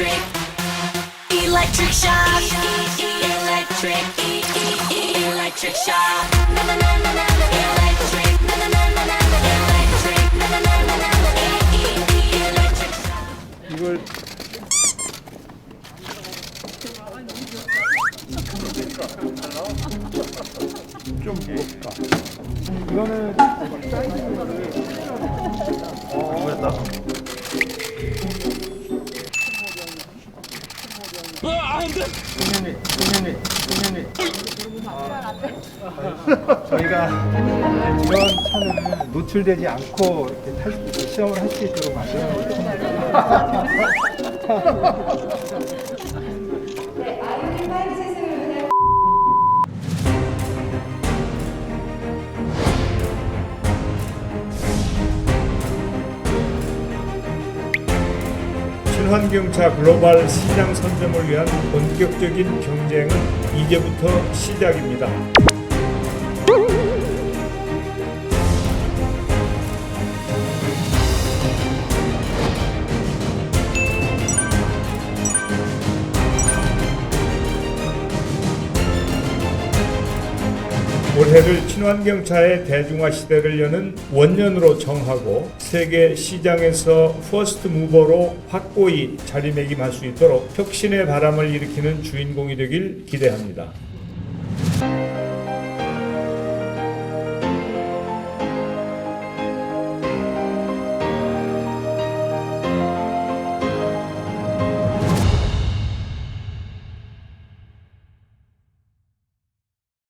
electric, electric shock, electric, electric shock. Na na na na na electric, na na na na na electric, na na na na na electric shock. 이걸 좀 볼까? 이거는 선생님, 선생님, 선생님. 저희가 이런 차는 노출되지 않고 이렇게 탈 수, 시험을 할 수 있도록 만드는 차입니다. 친환경차 글로벌 시장 선점을 위한 본격적인 경쟁은 이제부터 시작입니다. 올해를 친환경차의 대중화 시대를 여는 원년으로 정하고 세계 시장에서 퍼스트 무버로 확고히 자리매김할 수 있도록 혁신의 바람을 일으키는 주인공이 되길 기대합니다.